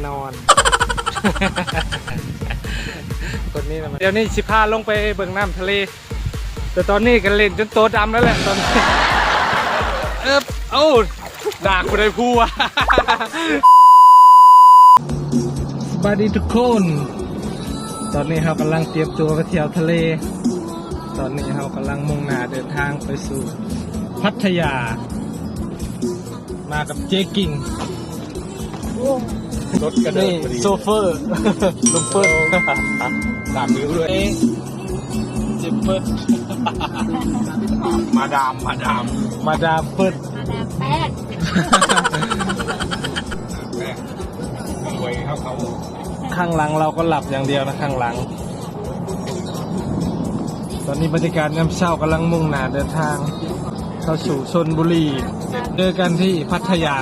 านอน คนนี้นะมันเดี๋ยวนี้สิพาลงไปเบิ่งน้ำทะเล แต่ตอนนี้กันเล่นจนโตดำแล้วแหละตอนนี้เอ๊บเอ้าด่าคุณได้พูวะสวัสดีทุกคน ตอนนี้เรากำลังเตรียมตัวไปเที่ยวทะเล ตอนนี้เรากำลังมุ่งหน้าเดินทางไปสู่พัทยา มากับเจ๊กิ่ง รถกระเดินี่นพอดีโซเฟอร์ลุงเปิ้ลสามนิ้วด้วยเอ๊ะเจ๊เปิ้ลมาดามมาดามมาดามเปิ้ลแป้งแม่รวยเขาเขาข้างหลังเราก็หลับอย่างเดียวนะข้างหลัง ตอนนี้บรรยากาศยามเช้ากำลังมุ่งหน้าเดินทาง เข้าสู่ชนบุรี เจอกันที่พัทยา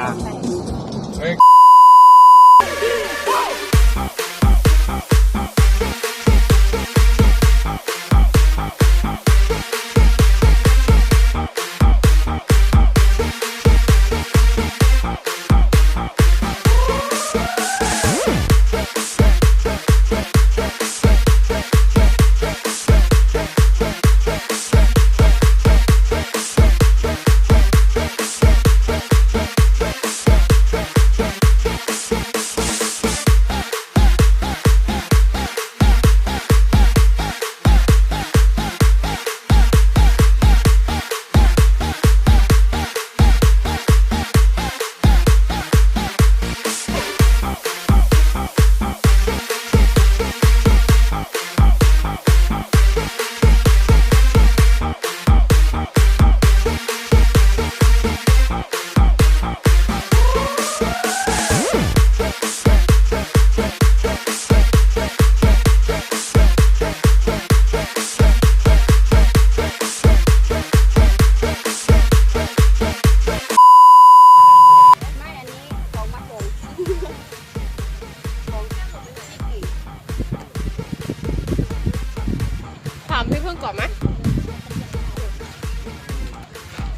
ถามพี่เพิ่งก่อนไหม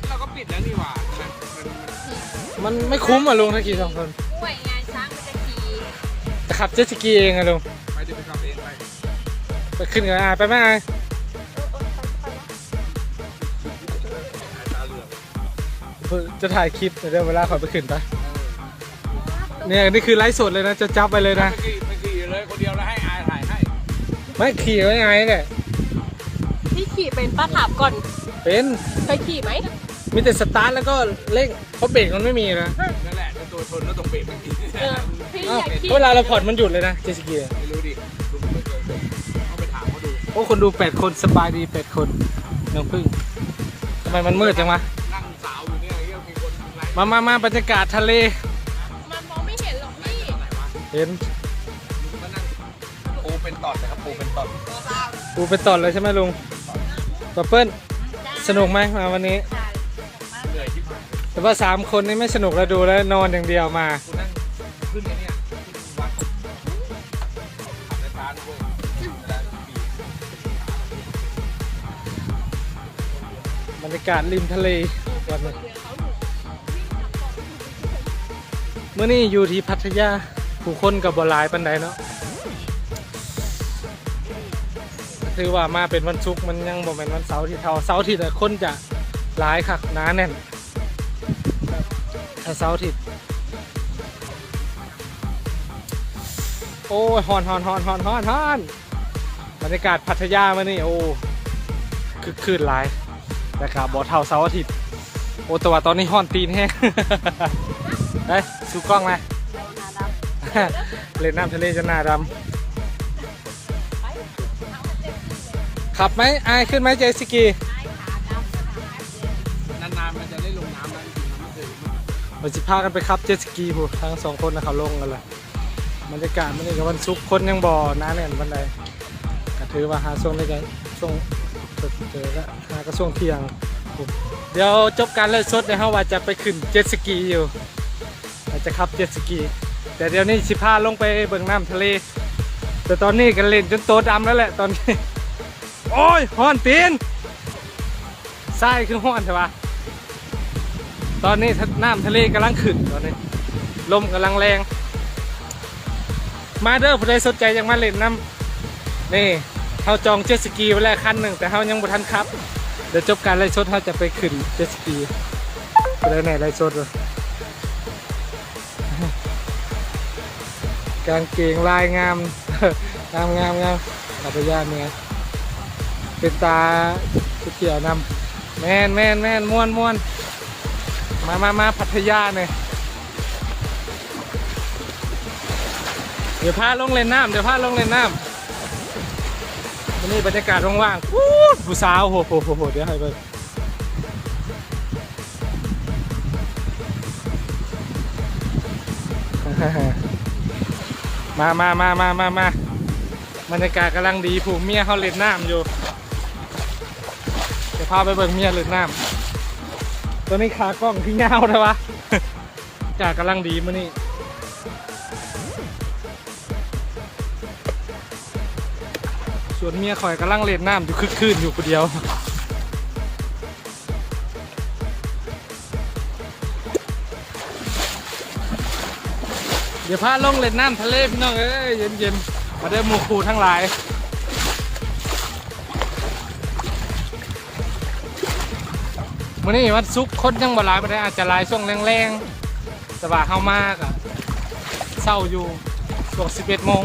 เราก็ปิดแล้วนี่หว่าใช่ไหมมันมันไม่คุ้มอะลุงถ้าขี่สองคนกล้วยไงช้างมันจะขี่แต่ขับเจ็ตสกีเองอะลุงไปดิไปขับเองไปไปขึ้นกับอาไปไหมอายตาเหลือกเพื่อจะถ่ายคลิปเดี๋ยวเวลาขอไปขึ้นไปเนี่ยนี่คือไลฟ์สดเลยนะจะจับไปเลยนะไปขี่ไปขี่เลยคนเดียวแล้วให้อายถ่ายให้ไม่ขี่ไว้ไงเนี่ยพี่ ขี่เป็นป้าถามก่อนเป็นเคยขี่ไหมมีแต่สตาร์ทแล้วก็เร่งเพราะเบรกมันไม่มีนะนั่นแหละถ้าตัวชนแล้วต้องเบรกม่ดีเออพี่อ้าวอยากขี่เวลาเราผ่อนมันหยุดเลยนะเจสกีไม่รู้ดิลุงไม่เคยเอาไปถามเขาดูโอ้คนดูแปดคนสบายดีแปดคนน้องพึ่งทำไมมันมืดจังวะนั่งสาวอยู่เนี่ยเรียกมีคนไลฟ์มามามาบรรยากาศทะเลมันมองไม่เห็นหรอกพี่เห็นปูเป็นตอดนะครับปูเป็นตอดดูไปต่อเลยใช่ไหมลุง ปับเปิ้ลสนุกไหมมาวันนี้ เหนื่อยที่ผ่านแต่ว่าสามคนนี่ไม่สนุกแล้วดูแล้วนอนอย่างเดียวมากูนั่งขึ้นไอ้เนี่ยวัดขับในตาด้วยบรรยากาศริมทะเลวันนี้เมื่อนี้อยู่ที่พัทยาผู้คนกับบหลายปันใดเนาะ ถือว่ามาเป็นวันศุกร์มันยังบ่เป็นวันเสาร์ที่เท่าเสาร์อาทิตย์คนจะหลายคักหนาแน่นถ้าเสาร์อาทิตย์โอ้ยฮอนฮอนฮอนฮอนฮอนฮอนบรรยากาศพัทยามื่อนี้โอ้คือคืนหลายแต่ครับบอเท่าเสาร์อาทิตย์โอ้แต่ว่าตอนนี้หอนตีนแห้งเฮ้ยชูกล้องไหมเล่นน้ำทะเลจะหน้าดำ ขับไหมอายขึ้นไหมเจตสกีนานๆมันจะได้ลงน้ำแล้วจริงๆมันไม่เคยมาเราจะพากันไปขับเจ็ตสกีพูทั้งสองคนนะเขาลงกันเลยบรรยากาศมันนี่กับวันศุกร์คนยังบ่อน้าแน่นวันใดก็ถือว่าหาช่วงนี้กันช่วงเจอแล้วหากระช่วงเที่ยงเดี๋ยวจบการเล่นสดในห้าว่าจะไปขึ้นเจ็ตสกีอยู่อาจจะขับเจ็ตสกี แต่เดี๋ยวนี้สิพาลงไปเบิ่งน้ำทะเล แต่ตอนนี้กันเล่นจนโตดำแล้วแหละตอนนี้ โอ้ยห้อนตีนทรายคือห้อนใช่ปะตอนนี้น้ำทะเลกำลังขึ้นตอนนี้ ลมกำลังแรง มาเด้อผู้ใดสนใจยังมาเล่นน้ำนี่เขาจองเจ็ตสกีไว้แล้วคันหนึ่งแต่เขายังบ่ทันครับ เดี๋ยวจบการไล่สดเขาจะไปขึ้นเจ็ตสกีไปได้ไหนไล่สดวะกางเกงลายงาม งามงามงามอัปยาเนี่ย เป็นตาเขียวนำแมนแมนแมนม่วนม่วนมามามาพัทยาเนี่ยเดี๋ยวพาลงเล่นน้ำเดี๋ยวพาลงเล่นน้ำวันนี้บรรยากาศว่างๆพูดผู้สาวโหโหโหโหเดี๋ยวให้ไปมามามามามามาบรรยากาศกำลังดีผูกเมียเขาเล่นน้ำอยู่ พาไปเบิ่งเมียเล่นน้ำตัวนี้ขากล้องที่เงาเลยวะอากาศกำลังดีมื้อนี้ส่วนเมียคอยกำลังเล่นน้ำอยู่คึกคืนอยู่คนเดียวเดี๋ยวพาลงเล่นน้ำทะเลพี่น้องเอ้ยเย็นๆมาได้อหมูคูทั้งหลาย มื่อนี้วันซุกคนยังบ่หลายไปได้อาจจะหลายช่วงแรงๆแต่ว่าเฮามากอะเศร้าอยู่ช่วง11โมง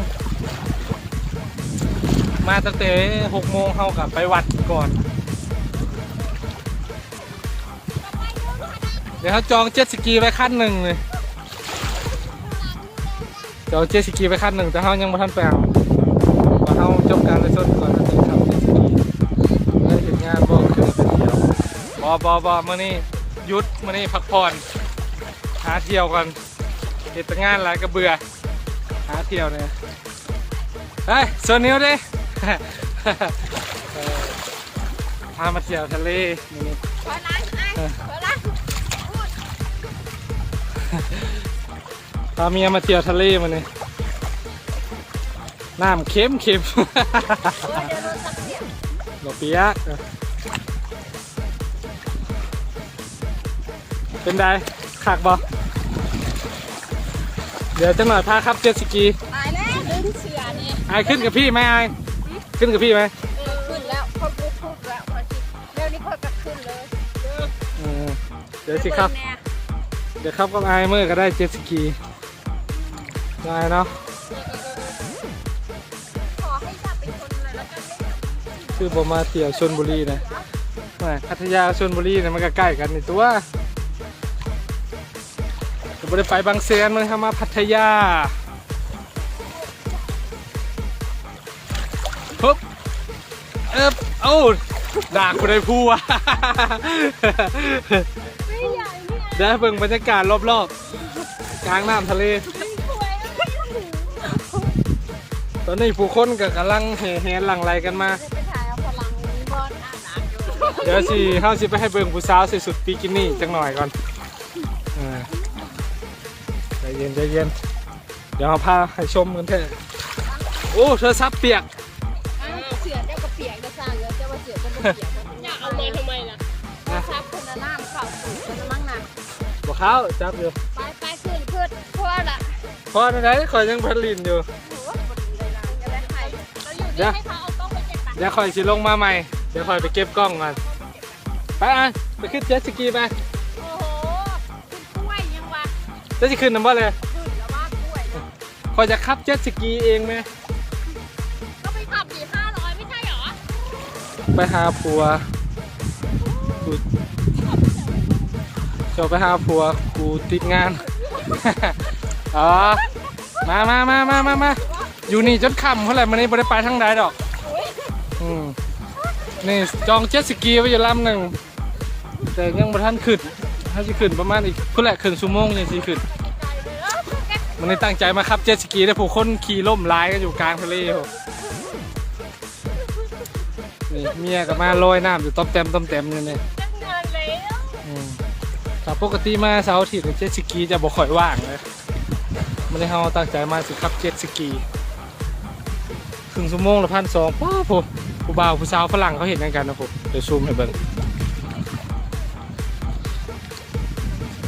มาตั้งแต่6โมงเฮากับไปวัดก่อน เดี๋ยวเขาจองเจ็ตสกีไว้คันหนึ่งเลยจองเจ็ตสกีไปคันหนึ่งแต่เขายังไม่ทันไปเอาว่าเขาจบการเลยชดก่อนแล้ บอบอบอมื่อนี้หยุดมื่อนี้พักผ่อนหาเที่ยวก่อนเหตุงานหลายก็เบื่อหาเที่ยวเนี่ยเฮ้ยโซนิวดิเออพามาเที่ยวทะเลมื้อนี้ขอล้างไอ้ขอล้างพูดพาเมียมาเที่ยวทะเลมาเนี่ยน้ำเค็มเค็มโอ้ยเดี๋ยวโดนสักเสียงดอกเปียก เป็นไดขากบอเดี๋ยวจังหน่อยพาครับเจ็ตสกีตายแล้วดึงเสือนี่ไอายขึ้นกับพี่ไหมไอายขึ้นกับพี่ไหมเออขึ้นแล้วคนพูดพูดแล้วพอจิเดี๋ยวนี้ค่อยกลับขึ้นเลยเออเดี๋ยวสิครับเงแน่เดี๋ยวครับกับไอายเมื่อก็ได้เจ็ตสกีได้เนาะขอให้จับเป็นคนเลยแล้วกันไม่คือผมมาเที่ยวชลบุรีนะแหม่พัทยาชลบุรีเนี่ยมันก็ใกล้กันนี่ตัวจะ ไม่ได้ไปบางแสนมันเข้ามาพัทยาฮึบเอ๊บเอ้าด่าคุณได้พูวะไม่ใหญ่ไม่ใหญ่ได้เบิ่งบรรยากาศรอบๆ กลางน้ำทะเลสวยตอนนี้ผู้คนก็กำลังแห่แหนหลั่งไหลกันมาจะไปถ่ายเอาพลังนี้บอลอาบน้ำอยู่เดี๋ยวสิเฮาสิไปให้เบิ่งผู้สาวใส่สุดบิกินี่จังหน่อยก่อนเออใจ เย็นใจเย็น เดี๋ยวเราพาให้ชมกันเถอะโอ้เธอซับเปียก อ้าวเสือเจ้ากระเปียกจะสร้างเงินเจ้าว่าเสือจะกระเปียกอยากเอามาทำไมล่ะก็ซับคนละน้ำเข่าสูงกันมั่งนะบ่เข้าจับอยู่ไปไปขึ้นขึ้นเพราะว่าละพอไหนๆข่อยยังผลินอยู่โอ้โหบดีเลยนะจะได้ใครเราอยู่เดี๋นี่ยวให้เขาเอากล้องไปเก็บปะเดี๋ยวข่อยสิลงมาใหม่ เดี๋ยวข่อยไปเก็บกล้องก่อน ไปอะไปขึ้นเจ็ตสกีไป จะสิขึ้นน้ำบ่เลยขึ้นแล้วว่ากล้วยนะข่อยจะขับเจ็ตสกีเองไหมก็ไปขับดีห้าร้อยไม่ใช่เหรอ ไปหาผัวกูจะไปหาผัวกูติดงาน อ๋อ มามามามามามาอยู่นี่จนค่ำเท่าไหร่มันนี้ไม่ได้ไปทางใดดอกอืมนี่จองเจ็ตสกีไว้อยู่ลำหนึ่งแต่ยังบ่ทันขึ้นถ้าจะขึ้นประมาณอีกคุณแหละครึ่งชั่วโมงยังสิขึ้น มันนี้ตั้งใจมาขับเจ็ตสกีได้ผู้คนขี่ล่มลายกันอยู่กลางทะเลโหนี่เมียกับมาลอยน้ำอยู่ต้มเต็มต้มเต็มอยู่นี่จะเงินแล้วอืมถ้าปกติมาเสาร์อาทิตย์เจ็ตสกีจะบ่ค่อยว่างเลยมันได้เฮาตั้งใจมาสิขับเจ็ตสกีครึ่งชั่วโมงละพันสองป้าผมผู้บ่าวผู้สาวฝรั่งเขาเห็นกันนะผมเดี๋ยวซูมให้เบิ่ง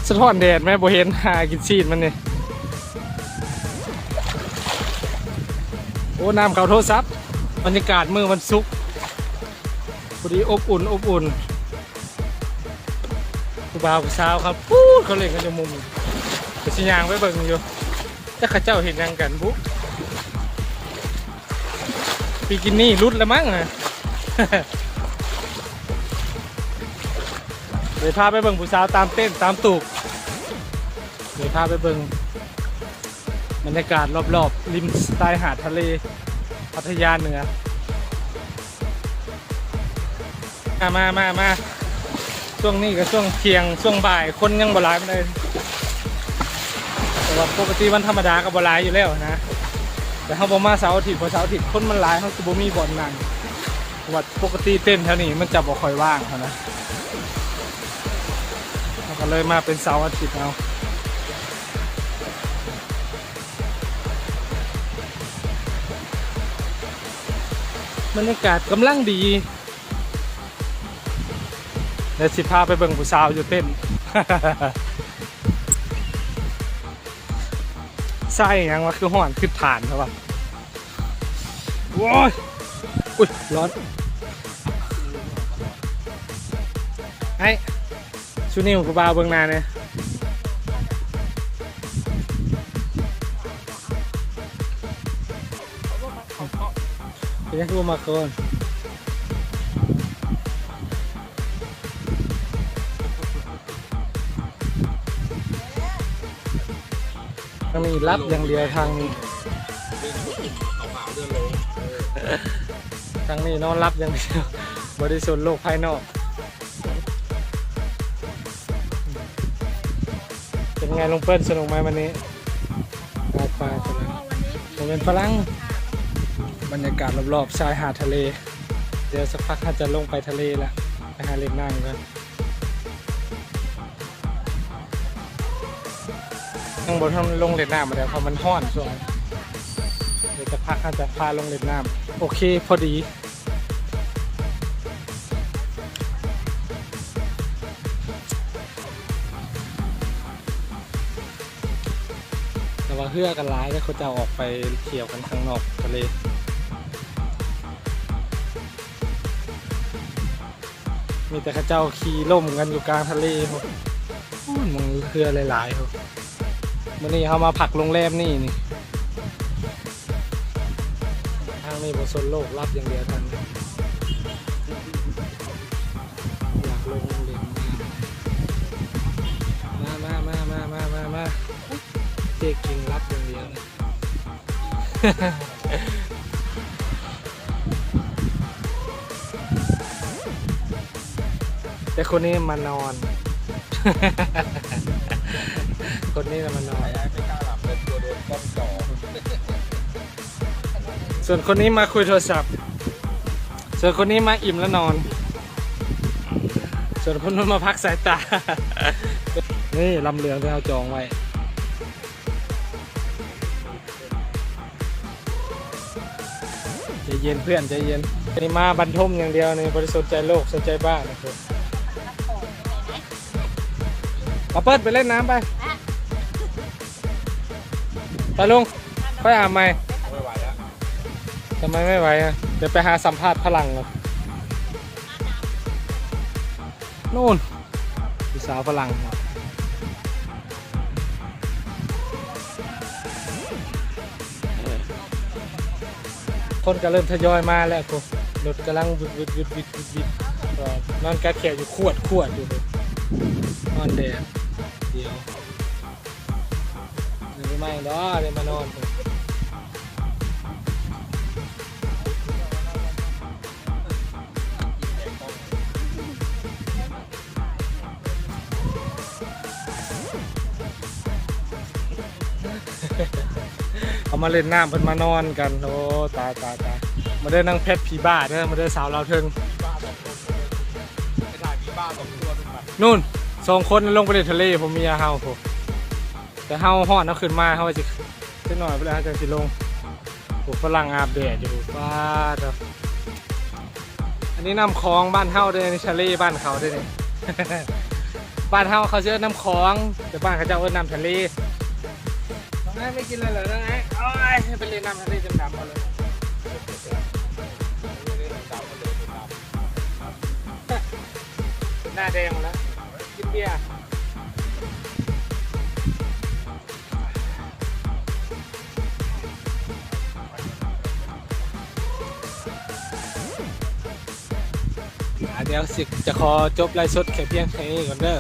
สะท้อนแดดไหมบ่เห็นหากินซีดมันนี่ อ้น้ำเขาโทรศัพท์บรรยากาศมือวันศุกร์พอดีอบอุ่นอบอุ่นผู้บ่าวผู้สาวครับปู๊ดเขาเล่นกันอยู่มุมแต่สิยางไปเบิ่งอยู่แต่ข้าเจ้าเห็นยังกันบุ๊ปีกินนี่รุดแล้วมั้งอะเดี๋ยวพาไปเบิ่งผู้สาวตามเต้นตามตูกเดี๋ยวพาไปเบิ่ง บรรยากาศรอบๆ ริมสไตล์หาดทะเล พัทยาเหนือ มามามามาช่วงนี้ก็ช่วงเที่ยงช่วงบ่ายคนยังบ่หลายปานเลยแต่ว่าปกติวันธรรมดาก็บ่หลายอยู่แล้วนะ แต่เขาบอกมาเสาร์อาทิตย์พอเสาร์อาทิตย์คนมันหลายเขาคือบ่มีบ่อนนั่งว่าปกติเต้นแถวนี้มันจะบ่ค่อยว่างเขานะเราก็เลยมาเป็นเสาร์อาทิตย์เอา บรรยากาศกำลังดีเดี๋ยวสิพาไปเบิ่งผู้สาวอยู่เต้นใส่ยังวะคือห่อนคือฐานเขาปะโว้ยอุ้ยร้อนไอ้ชูนิวกูบาเบิ่งนาเนี่ย เป็นยังกูมาก่อนทางนี้รับอย่างเดียวทางนี้ทางนี้นอนรับอย่างเดียวบริสุทธิ์โลกภายนอก เป็นไงลุงเปิ้ลสนุกไหมวันนี้ไปลาปลาสนุกผมเป็นฝรั่ง บรรยากาศรอบๆชายหาดทะเล เดี๋ยวสักพักถ้าจะลงไปทะเลละไปหาเล่นน้ำกันข้างบนทำลงเล่นน้ำมาแล้วเพราะมันห้อนช่วงนี้เดี๋ยวจะพักถ้าจะพาลงเล่นน้ำโอเคพอดีแต่ว่าเฮือกันร้ายแล้วเขาจะออกไปเที่ยวกันข้างนอกทะเล มีแต่ข้าเจ้าขี่ล่มกันอยู่กลางทะเลครับมึงเรือหลายๆครับมื่อนี้เขามาผักโรงแรมนี่นี่ทางนี้บนโซนโลกรับอย่างเดียวทันอยากลงเล่นน้ำมามามามามามามาเจ๊กิงรับอย่างเดียว แต่คนนี้มานอน คนนี้มานอน ไม่กล้าหลับเลยตัวโดนก้อนจ่อส่วนคนนี้มาคุยโทรศัพท์ ส่วนคนนี้มาอิ่มแล้วนอน ส่วนคนนู้นมาพักสายตา นี่ลำเรืองที่เราจองไว้ ใจเย็นเพื่อนใจเย็นนี่มาบรรทมอย่างเดียวนี่บริสุทธิ์ใจโลกสนใจบ้านนะครับ มาเปิดไปเล่นน้ำไป ไปลุงไปอาบไหมไม่ไหวแล้วทำไมไม่ไหวอะ เดี๋ยวไปหาสัมภาษณ์พลังก่อนนู่นพี่สาวพลังครับคนก็เริ่มทยอยมาแล้วกูรถกำลังวิดวิดวิดวิดวิดนอนกัดแขกอยู่ขวดขวดอยู่เลยนอนแดด นี่ไม่ดอเดี๋ยวมานอนพุ่นเขามาเล่นน้ำเพิ่นมานอนกันโอ้ตายตายตายมาเดินนั่งเพชรผีบ้าเด้อมาเดินสาวเราวเทิงบ้าสองคนไปถ่ายมีบ้าสองตัวนึงแบบนู่นสองคนลงไปในทะเลผมมีอาเฮาผม แต่เฮาหอดเอาขึ้นมาเฮาจะขึ้นหน่อยไปแล้จังสิลงผมฝรั่งอาบแดดอยู่ว้าเด้ออันนี้น้ำคลองบ้านเฮาเด้อในทะเลบ้านเขาเด้อนี่บ้านเฮาเขาเชื่อน้ำคลองแต่บ้านเขาเจ้าเอิ้นน้ำทะเลน้องไอ้ไม่กินเลยเหรอน้องไอ้โอ้ยไปเล่นน้ำทะเลจนดำเอาเลยหน้าแดงแล้วกินเบียร์ ดี๋ยวสิจะขอจบไลฟ์สดแค่เพียงแค่นี้ก่อนเด้อ